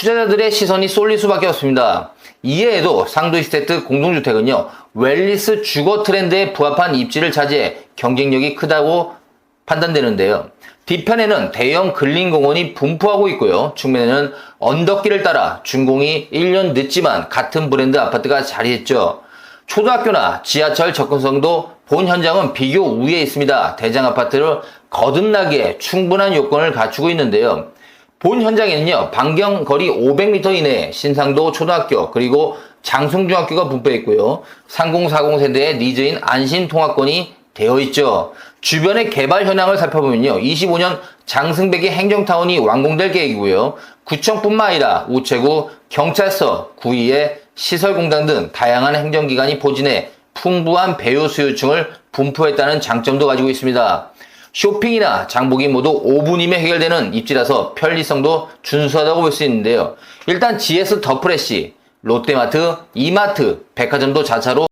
투자자들의 시선이 쏠릴 수밖에 없습니다. 이외에도 상도시세트 공동주택은요, 웰리스 주거 트렌드에 부합한 입지를 차지해 경쟁력이 크다고 판단되는데요. 뒤편에는 대형 근린공원이 분포하고 있고요. 측면에는 언덕길을 따라 준공이 1년 늦지만 같은 브랜드 아파트가 자리했죠. 초등학교나 지하철 접근성도 본 현장은 비교 우위에 있습니다. 대장 아파트를 거듭나기에 충분한 요건을 갖추고 있는데요. 본 현장에는요, 반경 거리 500m 이내에 신상도 초등학교, 그리고 장송중학교가 분포해 있고요. 3040 세대의 니즈인 안심 통합권이 되어 있죠. 주변의 개발 현황을 살펴보면요. 25년 장승백의 행정타운이 완공될 계획이고요. 구청뿐만 아니라 우체국, 경찰서, 구의회, 시설공단 등 다양한 행정기관이 포진해 풍부한 배우 수요층을 분포했다는 장점도 가지고 있습니다. 쇼핑이나 장보기 모두 5분이면 해결되는 입지라서 편리성도 준수하다고 볼 수 있는데요. 일단 GS 더프레시, 롯데마트, 이마트, 백화점도 자차로